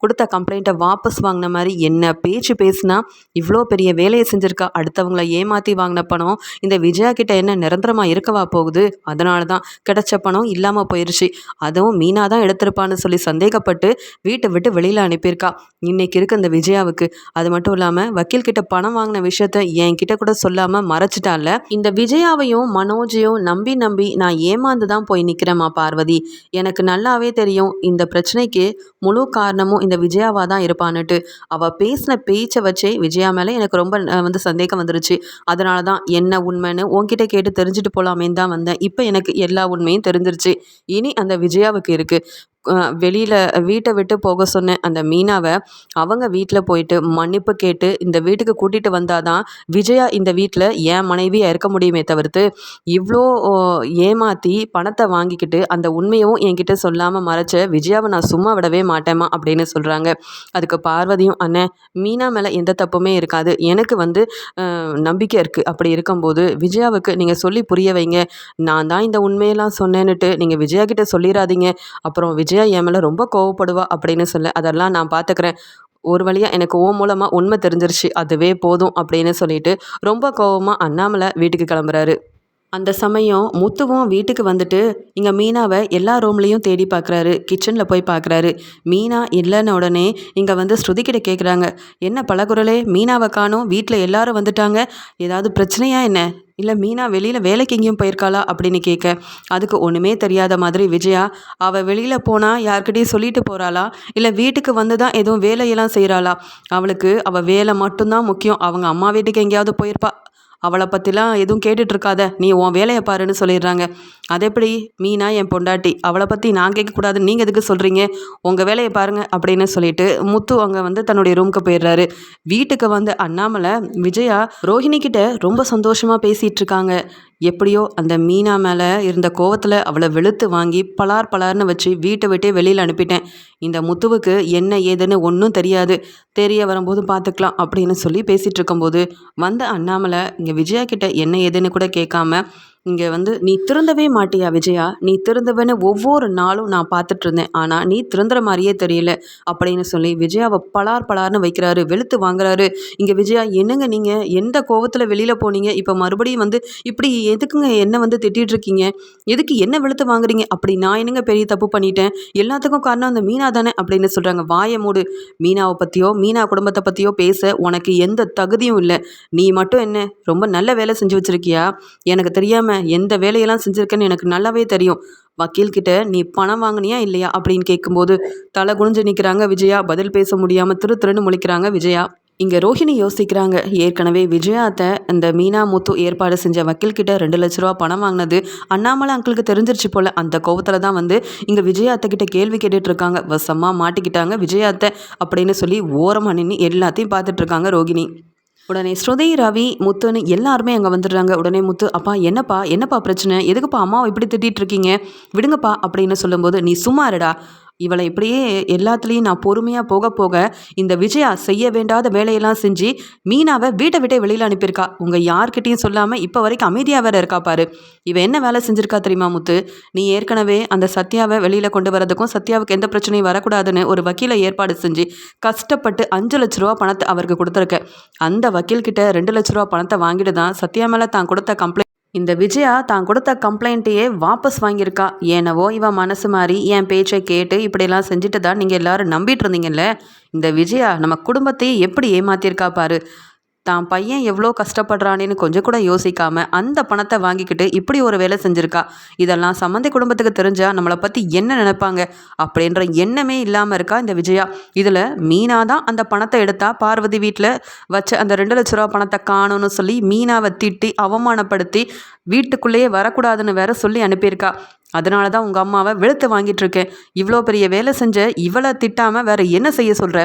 கொடுத்த கம்ப்ளைண்ட்டை வாபஸ் வாங்கின மாதிரி என்ன பேச்சு பேசுனா இவ்வளோ பெரிய வேலையை செஞ்சுருக்கா? அடுத்தவங்கள ஏமாற்றி வாங்கின பணம் இந்த விஜயா கிட்ட என்ன நிரந்தரமாக இருக்கவா போகுது? அதனால தான் கிடைச்ச பணம் இல்லாமல் போயிடுச்சு அதுவும் மீனா தான் எடுத்திருப்பான்னு சொல்லி சந்தேகப்பட்டு வீட்டை விட்டு வெளியில் அனுப்பியிருக்கா. இன்னைக்கு இருக்கு இந்த விஜயாவுக்கு. அது மட்டும் இல்லாமல் வக்கீல் கிட்ட பணம் வாங்கின விஷயத்த என் கிட்ட கூட சொல்லாமல் மறைச்சிட்டால இந்த விஜயாவையும் மனோஜையும் நம்பி நம்பி நான் ஏமாந்து தான் போய் நிற்கிறேம்மா பார்வதி. எனக்கு நல்லாவே தெரியும் இந்த பிரச்சனைக்கு முழு காரணமும் இந்த விஜயாவாக தான் இருப்பான்னுட்டு. அவள் பேசின பேச்சை வச்சே விஜயா மேலே எனக்கு ரொம்ப வந்து சந்தேகம் வந்துருச்சு. அதனால தான் என்ன உண்மைன்னு உன்கிட்ட கேட்டு தெரிஞ்சுட்டு போகலாமேன்னு தான் வந்தேன். இப்போ எனக்கு எல்லா உண்மையும் தெரிஞ்சிருச்சு. இனி அந்த விஜயாவுக்கு இருக்குது வெளியில் வீட்டை விட்டு போக சொன்ன அந்த மீனாவை அவங்க வீட்டில் போயிட்டு மன்னிப்பு கேட்டு இந்த வீட்டுக்கு கூட்டிகிட்டு வந்தால் தான் விஜயா இந்த வீட்டில் என் மனைவியாக இருக்க முடியுமே தவிர்த்து இவ்வளோ ஏமாற்றி பணத்தை வாங்கிக்கிட்டு அந்த உண்மையும் என்கிட்ட சொல்லாமல் மறைச்ச விஜயாவை நான் சும்மா விடவே மாட்டேமா அப்படின்னு சொல்கிறாங்க அதுக்கு பார்வதியும் அண்ணன் மீனா மேலே எந்த தப்புமே இருக்காது. எனக்கு வந்து நம்பிக்கை இருக்குது அப்படி இருக்கும்போது விஜயாவுக்கு நீங்கள் சொல்லி புரிய வைங்க. நான் தான் இந்த உண்மையெல்லாம் சொன்னேன்னுட்டு நீங்கள் விஜயா கிட்ட சொல்லிடாதீங்க அப்புறம் விஜய் விஜயா என் மேலே ரொம்ப கோவப்படுவா அப்படின்னு சொல்ல. அதெல்லாம் நான் பார்த்துக்கிறேன் ஒரு வழியாக எனக்கு ஓ மூலமாக உண்மை தெரிஞ்சிருச்சு. அதுவே போதும் அப்படின்னு சொல்லிட்டு ரொம்ப கோவமாக அண்ணாமலை வீட்டுக்கு கிளம்புறாரு. அந்த சமயம் முத்துவும் வீட்டுக்கு வந்துட்டு இங்கே மீனாவை எல்லா ரூம்லேயும் தேடி பார்க்குறாரு கிச்சனில் போய் பார்க்குறாரு மீனா இல்லைன்னு உடனே இங்கே வந்து ஸ்ருதிக்கிட்ட கேட்குறாங்க என்ன பழகுரலே மீனாவை காணும் வீட்டில் எல்லாரும் வந்துட்டாங்க. ஏதாவது பிரச்சனையா என்ன? இல்லை மீனா வெளியில் வேலைக்கு எங்கேயும் போயிருக்காளா? அப்படின்னு கேட்க அதுக்கு ஒன்றுமே தெரியாத மாதிரி விஜயா அவள் வெளியில் போனால் யார்கிட்டையும் சொல்லிட்டு போகிறாளா இல்லை வீட்டுக்கு வந்து தான் எதுவும் வேலையெல்லாம் செய்கிறாளா அவளுக்கு அவள் வேலை மட்டும்தான் முக்கியம். அவங்க அம்மா வீட்டுக்கு எங்கேயாவது போயிருப்பா. அவளை பற்றிலாம் எதுவும் கேட்டுட்ருக்காத. நீ உன் வேலையை பாருன்னு சொல்லிடுறாங்க. அது எப்படி மீனா என் பொண்டாட்டி அவளை பற்றி நான் கேட்கக்கூடாது. நீங்கள் எதுக்கு சொல்கிறீங்க உங்கள் வேலையை பாருங்கள் அப்படின்னு சொல்லிட்டு முத்து அங்கே வந்து தன்னுடைய ரூமுக்கு போயிடுறாரு. வீட்டுக்கு வந்து அண்ணாமலை விஜயா ரோஹிணி கிட்ட ரொம்ப சந்தோஷமாக பேசிகிட்டு இருக்காங்க எப்படியோ அந்த மீனா மேலே இருந்த கோவத்தில் அவளை வெளுத்து வாங்கி பலார் பலார்னு வச்சு வீட்டை விட்டே வெளியில் அனுப்பிட்டேன். இந்த முத்துவுக்கு என்ன ஏதுன்னு ஒன்றும் தெரியாது. தெரிய வரும்போது பார்த்துக்கலாம் அப்படின்னு சொல்லி பேசிகிட்டு இருக்கும்போது வந்த அண்ணாமலை இங்கே விஜயா கிட்ட என்ன ஏதுன்னு கூட கேட்காம இங்கே வந்து நீ திருந்தவே மாட்டியா விஜயா? நீ திருந்தவன்னு ஒவ்வொரு நாளும் நான் பார்த்துட்டு இருந்தேன் ஆனால் நீ திருந்துற மாதிரியே தெரியல அப்படின்னு சொல்லி விஜயாவை பலார் பலார்னு வைக்கிறாரு வெளுத்து வாங்குறாரு. இங்கே விஜயா என்னங்க நீங்கள் எந்த கோவத்தில் வெளியில் போனீங்க? இப்போ மறுபடியும் வந்து இப்படி எதுக்குங்க என்ன வந்து திட்டிகிட்டு இருக்கீங்க எதுக்கு என்ன வெளுத்து வாங்குறீங்க? அப்படி நான் என்னங்க பெரிய தப்பு பண்ணிட்டேன்? எல்லாத்துக்கும் காரணம் அந்த மீனா தானே? அப்படின்னு சொல்கிறாங்க வாய மூடு. மீனாவை பற்றியோ மீனா குடும்பத்தை பற்றியோ பேச உனக்கு எந்த தகுதியும் இல்லை. நீ மட்டும் என்ன? ரொம்ப நல்ல வேலை செஞ்சு வச்சிருக்கியா? எனக்கு தெரியாமல் எந்த வேலையெல்லாம் செஞ்சுருக்கேன்னு எனக்கு நல்லாவே தெரியும். வக்கீல்கிட்ட நீ பணம் வாங்கினியா இல்லையா? அப்படின்னு கேட்கும்போது தலை குனிஞ்சு நிற்கிறாங்க விஜயா. பதில் பேச முடியாமல் திரு திருன்னு முழிக்கிறாங்க விஜயா. இங்கே ரோஹிணி யோசிக்கிறாங்க. ஏற்கனவே விஜயாத்தை இந்த மீனா முத்து ஏற்பாடு செஞ்ச வக்கீல்கிட்ட ரெண்டு லட்ச ரூபா பணம் வாங்கினது அண்ணாமலை அங்கிளுக்கு தெரிஞ்சிருச்சு போல். அந்த கோவத்தில் தான் வந்து இங்கே விஜயாத்த கிட்ட கேள்வி கேட்டுட்ருக்காங்க. வசமாக மாட்டிக்கிட்டாங்க விஜயாத்தை அப்படின்னு சொல்லி ஓரமாக நின்று எல்லாத்தையும் பார்த்துட்ருக்காங்க ரோகிணி உடனே ஸ்ருதி ரவி முத்துன்னு எல்லாருமே அங்கே வந்துடுறாங்க. உடனே முத்து அப்பா என்னப்பா? என்னப்பா பிரச்சனை? எதுக்குப்பா அம்மாவை இப்படி திட்டிகிட்டு இருக்கீங்க? விடுங்கப்பா அப்படின்னு சொல்லும்போது நீ சும்மா இருடா. இவளை இப்படியே எல்லாத்துலேயும் நான் பொறுமையாக போக போக இந்த விஜயா செய்ய வேண்டாத வேலையெல்லாம் செஞ்சு மீனாவை வீட்டை விட்டே வெளியில் அனுப்பியிருக்கா. உங்கள் யார்கிட்டையும் சொல்லாமல் இப்போ வரைக்கும் அமைதியாக வேற இருக்கா பாரு. இவன் என்ன வேலை செஞ்சுருக்கா தெரியுமா முத்து? நீ ஏற்கனவே அந்த சத்யாவை வெளியில் கொண்டு வரதுக்கும் சத்யாவுக்கு எந்த பிரச்சனையும் வரக்கூடாதுன்னு ஒரு வக்கீலை ஏற்பாடு செஞ்சு கஷ்டப்பட்டு அஞ்சு லட்ச ரூபா பணத்தை அவருக்கு கொடுத்துருக்க. அந்த வக்கீல்கிட்ட ரெண்டு லட்ச ரூபா பணத்தை வாங்கிட்டு தான் சத்யா மேலே தான் கொடுத்த கம்ப்ளைண்ட் இந்த விஜயா தான் கொடுத்த கம்ப்ளைண்ட்டையே வாபஸ் வாங்கியிருக்கா? ஏனவோ இவன் மனசு மாறி என் பேச்சை கேட்டு இப்படியெல்லாம் செஞ்சுட்டு தான் நீங்கள் எல்லாரும் நம்பிட்டு இருந்தீங்கல்ல? இந்த விஜயா நம்ம குடும்பத்தையே எப்படி ஏமாத்தியிருக்கா பாரு. தான் பையன் எவ்வளோ கஷ்டப்படுறானேன்னு கொஞ்சம் கூட யோசிக்காம அந்த பணத்தை வாங்கிக்கிட்டு இப்படி ஒரு வேலை செஞ்சுருக்கா. இதெல்லாம் சம்மந்தி குடும்பத்துக்கு தெரிஞ்சால் நம்மளை பற்றி என்ன நினைப்பாங்க? அப்படின்ற எண்ணமே இல்லாமல் இருக்கா இந்த விஜயா. இதில் மீனா தான் அந்த பணத்தை எடுத்தா பார்வதி வீட்டில் வச்ச அந்த ரெண்டு லட்ச ரூபா பணத்தை காணும்னு சொல்லி மீனாவை திட்டி அவமானப்படுத்தி வீட்டுக்குள்ளேயே வரக்கூடாதுன்னு வேற சொல்லி அனுப்பியிருக்கா. அதனால தான் உங்கள் அம்மாவை வெளுத்து வாங்கிட்டு இருக்கேன் இவ்வளோ பெரிய வேலை செஞ்ச இவளை திட்டாமல் வேற என்ன செய்ய சொல்கிற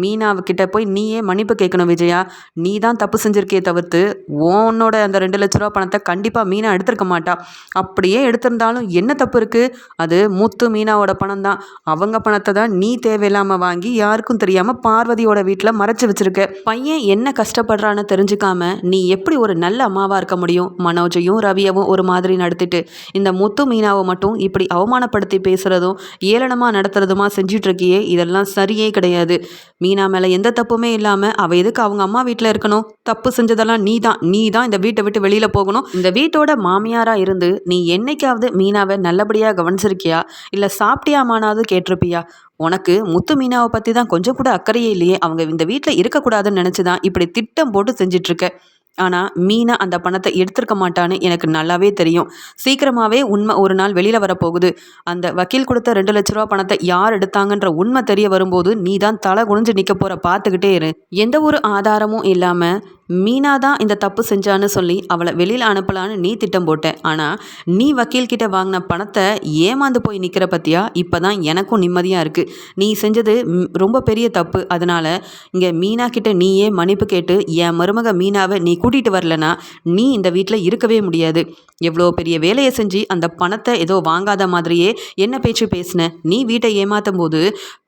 மீனாவுக்கிட்ட போய் நீயே மன்னிப்பு கேட்கணும் விஜயா. நீ தான் தப்பு செஞ்சிருக்கே தவிர்த்து உன்னோட அந்த ரெண்டு லட்ச ரூபா பணத்தை கண்டிப்பாக மீனா எடுத்திருக்க மாட்டா. அப்படியே எடுத்திருந்தாலும் என்ன தப்பு இருக்குது அது முத்து மீனாவோட பணம் தான். அவங்க பணத்தை தான் நீ தேவையில்லாமல் வாங்கி யாருக்கும் தெரியாமல் பார்வதியோட வீட்டில் மறைச்சி வச்சிருக்க. பையன் என்ன கஷ்டப்படுறான்னு தெரிஞ்சுக்காம நீ எப்படி ஒரு நல்ல அம்மாவாக இருக்க முடியும்? மனோஜையும் ரவியவும் ஒரு மாதிரி நடத்திட்டு இந்த முத்து மீனாவை மட்டும் இப்படி அவமானப்படுத்தி பேசுகிறதும் ஏளனமாக நடத்துறதுமா செஞ்சிட்ருக்கியே இதெல்லாம் சரியே கிடையாது. மீனா மேலே எந்த தப்புமே இல்லாமல் அவள் எதுக்கு அவங்க அம்மா வீட்டில் இருக்கணும்? தப்பு செஞ்சதெல்லாம் நீ தான் நீ தான் இந்த வீட்டை விட்டு வெளியில் போகணும். இந்த வீட்டோட மாமியாராக இருந்து நீ என்னைக்காவது மீனாவை நல்லபடியாக கவனிச்சிருக்கியா? இல்லை சாப்பிட்டியாமானாவது கேட்டிருப்பியா? உனக்கு முத்து மீனாவை பற்றி தான் கொஞ்சம் கூட அக்கறையே இல்லையே. அவங்க இந்த வீட்டில் இருக்கக்கூடாதுன்னு நினச்சி தான் இப்படி திட்டம் போட்டு செஞ்சிட்ருக்க. ஆனால் மீனா அந்த பணத்தை எடுத்திருக்க மாட்டான்னு எனக்கு நல்லாவே தெரியும். சீக்கிரமாகவே உண்மை ஒரு நாள் வெளியில் வரப்போகுது. அந்த வக்கீல் கொடுத்த ரெண்டு லட்ச ரூபா பணத்தை யார் எடுத்தாங்கன்ற உண்மை தெரிய வரும்போது நீ தான் தலை குனிஞ்சு நிற்க போகிற பார்த்துக்கிட்டே இரு. எந்த ஒரு ஆதாரமும் இல்லாமல் மீனா தான் இந்த தப்பு செஞ்சான்னு சொல்லி அவளை வெளியில் அனுப்பலான்னு நீ திட்டம் போட்ட. ஆனால் நீ வக்கீல்கிட்ட வாங்கின பணத்தை ஏமாந்து போய் நிற்கிற பற்றியா இப்போ தான் எனக்கும் நிம்மதியாக இருக்குது நீ செஞ்சது ரொம்ப பெரிய தப்பு. அதனால் இங்கே மீனா கிட்ட நீயே மன்னிப்பு கேட்டு என் மருமக மீனாவை நீ கூட்டிகிட்டு வரலனா நீ இந்த வீட்டில் இருக்கவே முடியாது. எவ்வளோ பெரிய வேலையை செஞ்சு அந்த பணத்தை ஏதோ வாங்காத மாதிரியே என்ன பேச்சு பேசின? நீ வீட்டை ஏமாற்றும் போது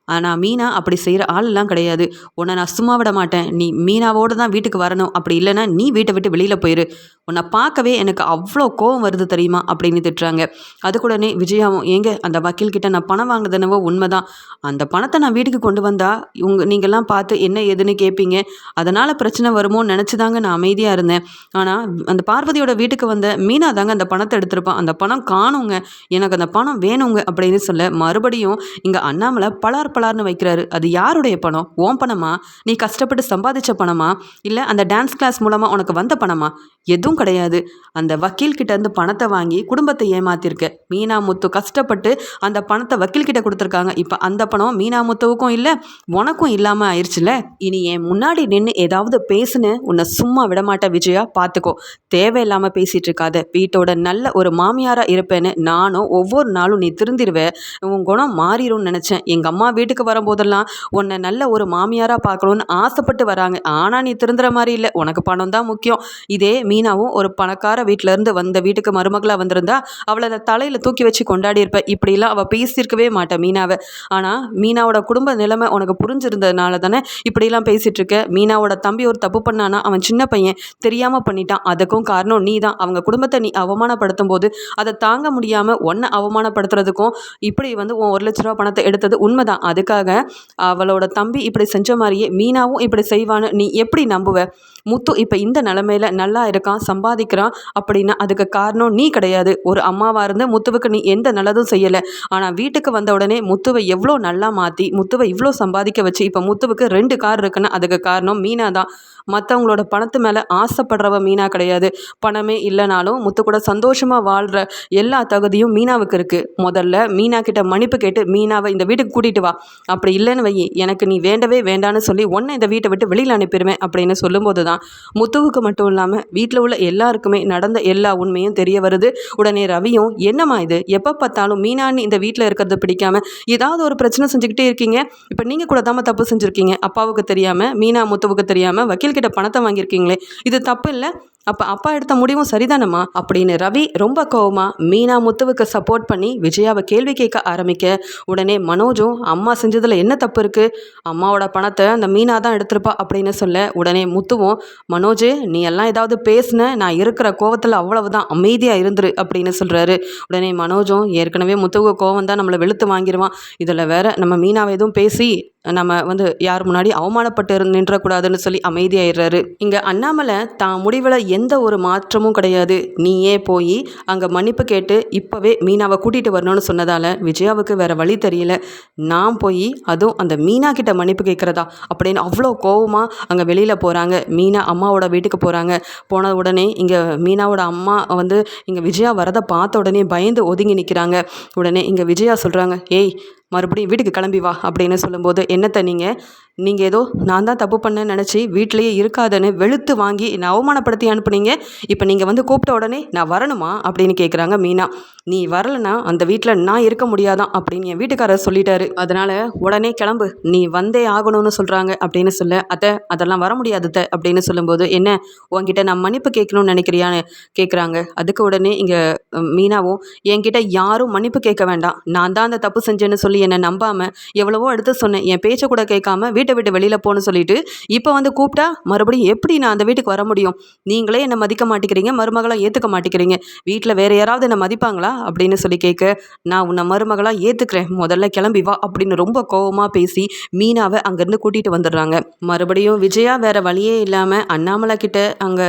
ஆனால் மீனா அப்படி செய்கிற ஆளெல்லாம் கிடையாது. உன்னை நான் சும்மா விட மாட்டேன். நீ மீனாவோடு தான் வீட்டுக்கு வரணும். அப்படி இல்லைன்னா நீ வீட்டை விட்டு வெளியில் போயிரு. உன்னை பார்க்கவே எனக்கு அவ்வளோ கோவம் வருது தெரியுமா? அப்படின்னு திட்டுறாங்க. அதுக்கூடனே விஜயாவும் ஏங்க அந்த வக்கீல்கிட்ட நான் பணம் வாங்கினதுனவோ உண்மைதான். அந்த பணத்தை நான் வீட்டுக்கு கொண்டு வந்தால் உங்க நீங்கள்லாம் பார்த்து என்ன ஏதுன்னு கேட்பீங்க அதனால் பிரச்சனை வருமோன்னு நினச்சி தாங்க நான் அமைதியாக இருந்தேன். ஆனால் அந்த பார்வதியோட வீட்டுக்கு வந்த மீனா தாங்க அந்த பணத்தை எடுத்திருப்பான் அந்த பணம் காணுங்க. எனக்கு அந்த பணம் வேணுங்க அப்படின்னு சொல்ல மறுபடியும் இங்கே அண்ணாமலை பலர் பலார்னு வைக்கிறாரு. அது யாருடைய பணம்? ஓன் பணமா? நீ கஷ்டப்பட்டு சம்பாதிச்ச பணமா? இல்லை அந்த டான்ஸ் கிளாஸ் மூலமாக உனக்கு வந்த பணமா? எதுவும் கிடையாது. அந்த வக்கீல்கிட்ட இருந்து பணத்தை வாங்கி குடும்பத்தை ஏமாத்திருக்க. மீனா முத்து கஷ்டப்பட்டு அந்த பணத்தை வக்கீல்கிட்ட கொடுத்துருக்காங்க. இப்போ அந்த பணம் மீனா முத்துவுக்கும் இல்லை உனக்கும் இல்லாமல் ஆயிடுச்சுல இனி என் முன்னாடி நின்று ஏதாவது பேசுன்னு உன்னை சும்மா விடமாட்ட விஜயா பார்த்துக்கோ தேவையில்லாமல் பேசிகிட்டு இருக்காத. வீட்டோட நல்ல ஒரு மாமியாராக இருப்பேன்னு நானும் ஒவ்வொரு நாளும் நீ திருந்திருவேன் உன் குணம் மாறிடும்னு நினச்சேன். எங்கள் அம்மா வீட்டுக்கு வரும்போதெல்லாம் உன்னை நல்ல ஒரு மாமியாராக பார்க்கணுன்னு ஆசைப்பட்டு வராங்க. ஆனால் நீ திருந்துற மாதிரி இல்லை. உனக்கு பணம் தான் முக்கியம். இதே மீனாவும் ஒரு பணக்கார வீட்டிலேருந்து வந்த வீட்டுக்கு மருமகளாக வந்திருந்தா அவளை அந்த தலையில் தூக்கி வச்சு கொண்டாடி இருப்பேன் இப்படிலாம் அவள் பேசியிருக்கவே மாட்டேன் மீனாவை. ஆனால் மீனாவோட குடும்ப நிலைமை உனக்கு புரிஞ்சிருந்ததுனால தானே இப்படிலாம் பேசிகிட்டு இருக்க. மீனாவோட தம்பி ஒரு தப்பு பண்ணானா அவன் சின்ன பையன் தெரியாமல் பண்ணிட்டான். அதுக்கும் காரணம் நீ தான் அவங்க குடும்பத்தை நீ அவமானப்படுத்தும் போது அதை தாங்க முடியாமல் ஒன்றை அவமானப்படுத்துறதுக்கும் இப்படி வந்து உன் ஒரு லட்ச ரூபா பணத்தை எடுத்தது உண்மைதான். அதுக்காக அவளோட தம்பி இப்படி செஞ்ச மாதிரியே மீனாவும் இப்படி செய்வான்னு நீ எப்படி நம்புவ? முத்து இப்போ இந்த நிலமையில நல்லா இருக்கான் சம்பாதிக்கிறான் அப்படின்னா அதுக்கு காரணம் நீ கிடையாது. ஒரு அம்மாவாக இருந்து முத்துவுக்கு நீ எந்த நல்லதும் செய்யலை. ஆனால் வீட்டுக்கு வந்த உடனே முத்துவை எவ்வளோ நல்லா மாற்றி முத்துவை இவ்வளோ சம்பாதிக்க வச்சு இப்போ முத்துவுக்கு ரெண்டு கார் இருக்குன்னா அதுக்கு காரணம் மீனா தான். மற்றவங்களோட பணத்து மேலே ஆசைப்படுறவ மீனா கிடையாது. பணமே இல்லைனாலும் முத்து கூட சந்தோஷமாக வாழ்கிற எல்லா தகுதியும் மீனாவுக்கு இருக்குது முதல்ல மீனா கிட்ட மன்னிப்பு கேட்டு மீனாவை இந்த வீட்டுக்கு கூட்டிகிட்டு வா. அப்படி இல்லைன்னு வை எனக்கு நீ வேண்டவே வேண்டான்னு சொல்லி உன்னை இந்த வீட்டை விட்டு வெளியில் அனுப்பிடுவேன் அப்படின்னு சொல்லும்போது தான் முத்துவுக்கு மட்டும் இல்லாமல் வீட்டில் உள்ள எல்லாருக்குமே நடந்த எல்லா உண்மையும் தெரிய வருது. உடனே ரவியும் என்னம்மா இது? எப்போ பார்த்தாலும் மீனான்னு இந்த வீட்டில் இருக்கிறது பிடிக்காம ஏதாவது ஒரு பிரச்சனை செஞ்சுக்கிட்டே இருக்கீங்க? இப்போ நீங்கள் கூட தாம தப்பு செஞ்சுருக்கீங்க. அப்பாவுக்கு தெரியாமல் மீனா முத்துவுக்கு தெரியாமல் வக்கீல் கிட்ட பணத்தை வாங்கியிருக்கீங்களே. இது தப்பு இல்லை. அப்போ அப்பா எடுத்த முடிவும் சரிதானம்மா? அப்படின்னு ரவி ரொம்ப கோவமாக மீனா முத்துவுக்கு சப்போர்ட் பண்ணி விஜயாவை கேள்வி கேட்க ஆரம்பிக்க உடனே மனோஜும் அம்மா செஞ்சதில் என்ன தப்பு இருக்குது அம்மாவோட பணத்தை அந்த மீனா தான் எடுத்திருப்பா அப்படின்னு சொல்ல உடனே முத்துவும் மனோஜ் நீ எல்லாம் ஏதாவது பேசுன நான் இருக்கிற கோவத்தில் அவ்வளவுதான் அமைதியாக இருந்துரு அப்படின்னு சொல்கிறாரு உடனே மனோஜும் ஏற்கனவே முத்துவுக்கு கோவம் தான் நம்மளை வெளுத்து வாங்கிடுவான் இதில் வேற நம்ம மீனாவை எதுவும் பேசி நம்ம வந்து யார் முன்னாடி அவமானப்பட்டு நின்றக்கூடாதுன்னு சொல்லி அமைதியாயிடுறாரு. இங்கே அண்ணாமலை தான் முடிவில் எந்த ஒரு மாற்றமும் கிடையாது. நீயே போய் அங்கே மன்னிப்பு கேட்டு இப்போவே மீனாவை கூட்டிகிட்டு வரணும்னு சொன்னதால் விஜயாவுக்கு வேறு வழி தெரியல. நான் போய் அதுவும் அந்த மீனா கிட்ட மன்னிப்பு கேட்குறதா அப்படின்னு அவ்வளோ கோவமாக அங்கே வெளியில் போகிறாங்க மீனா அம்மாவோட வீட்டுக்கு போகிறாங்க போன உடனே இங்கே மீனாவோட அம்மா வந்து இங்கே விஜயா வரதை பார்த்த உடனே பயந்து ஒதுங்கி நிற்கிறாங்க உடனே இங்கே விஜயா சொல்கிறாங்க ஏய் மறுபடியும் வீட்டுக்கு கிளம்பி வா அப்படின்னு சொல்லும்போது என்னத்தை நீங்கள் நீங்கள் ஏதோ நான் தான் தப்பு பண்ணேன்னு நினச்சி வீட்டிலேயே இருக்காதுன்னு வெளுத்து வாங்கி என்னை அவமானப்படுத்தி அனுப்புனீங்க. இப்போ நீங்கள் வந்து கூப்பிட்ட உடனே நான் வரணுமா? அப்படின்னு கேட்குறாங்க மீனா. நீ வரலைன்னா அந்த வீட்டில் நான் இருக்க முடியாதான் அப்படின்னு என் வீட்டுக்காரர் சொல்லிட்டாரு. அதனால் உடனே கிளம்பு. நீ வந்தே ஆகணும்னு சொல்கிறாங்க அப்படின்னு சொல்ல அத்தை அதெல்லாம் வர முடியாது அத்தை அப்படின்னு சொல்லும்போது என்ன? உன்கிட்ட நான் மன்னிப்பு கேட்கணும்னு நினைக்கிறியான்னு? கேட்குறாங்க அதுக்கு உடனே இங்கே மீனாவும் என்கிட்ட யாரும் மன்னிப்பு கேட்க வேண்டாம். நான் தான் அந்த தப்பு செஞ்சேன்னு சொல்லி என்னை நம்பாமல் எவ்வளவோ எடுத்து சொன்னேன். என் பேச்சை கூட கேட்காம வீட்டை விட்டு வெளியில் போகணும்னு சொல்லிட்டு இப்போ வந்து கூப்பிட்டா மறுபடியும் எப்படி நான் அந்த வீட்டுக்கு வர முடியும்? நீங்களே என்னை மதிக்க மாட்டேங்கிறீங்க மருமகளாக ஏற்றுக்க மாட்டேங்கிறீங்க. வீட்டில் வேறு யாராவது என்னை மதிப்பாங்களா? அப்படின்னு சொல்லி கேட்க நான் உன்னை மருமகளாக ஏற்றுக்கிறேன் முதல்ல கிளம்பி வா அப்படின்னு ரொம்ப கோவமாக பேசி மீனாவை அங்கேருந்து கூட்டிகிட்டு வந்துடுறாங்க. மறுபடியும் விஜயா வேறு வழியே இல்லாமல் அண்ணாமலை கிட்ட அங்கே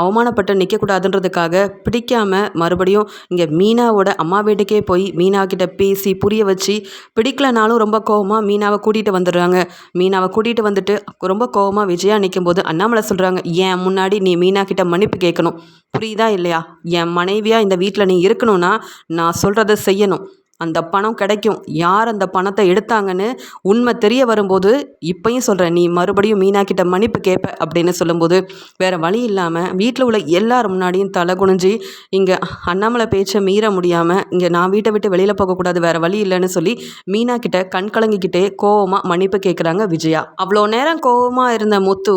அவமானப்பட்டு நிற்கக்கூடாதுன்றதுக்காக பிடிக்காம மறுபடியும் இங்கே மீனாவோட அம்மா வீட்டுக்கே போய் மீனா கிட்ட பேசி புரிய வச்சு பிடிக்கலனாலும் ரொம்ப கோவமாக மீனாவை கூட்டிகிட்டு வந்துடுறாங்க. மீனாவை கூட்டிகிட்டு வந்துட்டு ரொம்ப கோவமாக விஜயா நிற்கும்போது அண்ணாமலை சொல்கிறாங்க ஏன் முன்னாடி நீ மீனா கிட்ட மன்னிப்பு கேட்கணும்? புரியுதா இல்லையா? என் மனைவியாக இந்த வீட்டில் நீ இருக்கணும்னா நான் சொல்கிறத செய்யணும். அந்த பணம் கிடைக்கும். யார் அந்த பணத்தை எடுத்தாங்கன்னு உண்மை தெரிய வரும்போது இப்பையும் சொல்கிறேன் நீ மறுபடியும் மீனாக்கிட்ட மன்னிப்பு கேட்ப அப்படின்னு சொல்லும்போது வேறு வழி இல்லாமல் வீட்டில் உள்ள எல்லார் முன்னாடியும் தலை குனிஞ்சு இங்கே அண்ணாமலை பேச்சை மீற முடியாமல் இங்கே நான் வீட்டை விட்டு வெளியில் போகக்கூடாது வேறு வழி இல்லைன்னு சொல்லி மீனாக்கிட்ட கண் கலங்கிக்கிட்டே கோவமாக மன்னிப்பு கேட்குறாங்க விஜயா. அவ்வளோ நேரம் கோவமாக இருந்த முத்து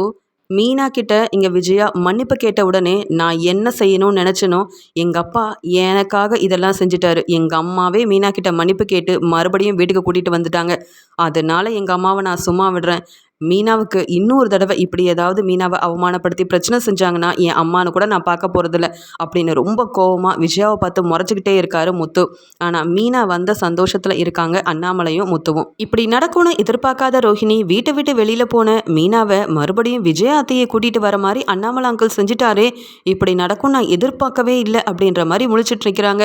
மீனா கிட்ட இங்கே விஜயா மன்னிப்பு கேட்ட உடனே நான் என்ன செய்யணும்னு நினச்சனோ எங்கள் அப்பா எனக்காக இதெல்லாம் செஞ்சிட்டாரு. எங்கள் அம்மாவே மீனா கிட்ட மன்னிப்பு கேட்டு மறுபடியும் வீட்டுக்கு கூட்டிகிட்டு வந்துட்டாங்க. அதனால் எங்கள் அம்மாவை நான் சும்மா விடுறேன். மீனாவுக்கு இன்னொரு தடவை இப்படி ஏதாவது மீனாவை அவமானப்படுத்தி பிரச்சனை செஞ்சாங்கன்னா என் அம்மானு கூட நான் பார்க்க போகிறதில்ல அப்படின்னு ரொம்ப கோவமாக விஜயாவை பார்த்து முறைச்சிக்கிட்டே இருக்காரு முத்து. ஆனால் மீனா வந்த சந்தோஷத்தில் இருக்காங்க அண்ணாமலையும் முத்துவும். இப்படி நடக்கும்னு எதிர்பார்க்காத ரோஹிணி வீட்டை விட்டு வெளியில் போன மீனாவை மறுபடியும் விஜயா அத்தையை கூட்டிகிட்டு வர மாதிரி அண்ணாமலை அங்கிள் செஞ்சுட்டாரே இப்படி நடக்கும் நான் எதிர்பார்க்கவே இல்லை அப்படின்ற மாதிரி முழிச்சிட்டு நிற்கிறாங்க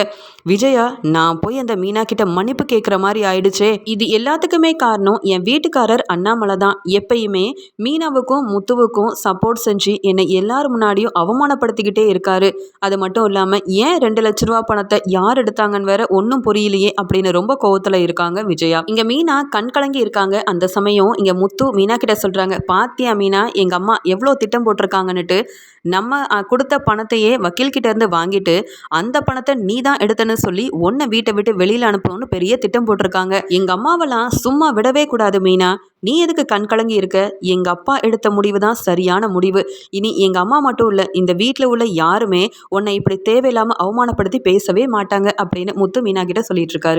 விஜயா நான் போய் அந்த மீனா கிட்ட மன்னிப்பு கேட்குற மாதிரி ஆயிடுச்சே. இது எல்லாத்துக்குமே காரணம் என் வீட்டுக்காரர் அண்ணாமலை தான். எப்பயுமே மீனாவுக்கும் முத்துவுக்கும் சப்போர்ட் செஞ்சு என்னை எல்லார் முன்னாடியும் அவமானப்படுத்திக்கிட்டே இருக்காரு. அது மட்டும் இல்லாமல் ஏன் ரெண்டு லட்ச ரூபா பணத்தை யார் எடுத்தாங்கன்னு வேற ஒன்றும் புரியலையே அப்படின்னு ரொம்ப கோவத்தில் இருக்காங்க விஜயா. இங்கே மீனா கண் கலங்கி இருக்காங்க. அந்த சமயம் இங்கே முத்து மீனா கிட்ட சொல்கிறாங்க பாத்தியா மீனா எங்கள் அம்மா எவ்வளோ திட்டம் போட்டிருக்காங்கன்னுட்டு நம்ம கொடுத்த பணத்தையே வக்கீல்கிட்ட இருந்து வாங்கிட்டு அந்த பணத்தை நீ தான் எடுத்தன்னு சொல்லி உன்னை வீட்டை விட்டு வெளியில் அனுப்பணும்னு பெரிய திட்டம் போட்டிருக்காங்க. எங்கள் அம்மாவெல்லாம் சும்மா விடவே கூடாது மீனா. நீ எதுக்கு கண் கலங்கி இருக்க? எங்கள் அப்பா எடுத்த முடிவு தான் சரியான முடிவு. இனி எங்கள் அம்மா மட்டும் இல்லை இந்த வீட்டில் உள்ள யாருமே உன்னை இப்படி தேவையில்லாமல் அவமானப்படுத்தி பேசவே மாட்டாங்க அப்படின்னு முத்து மீனா கிட்ட சொல்லிட்டு இருக்காரு.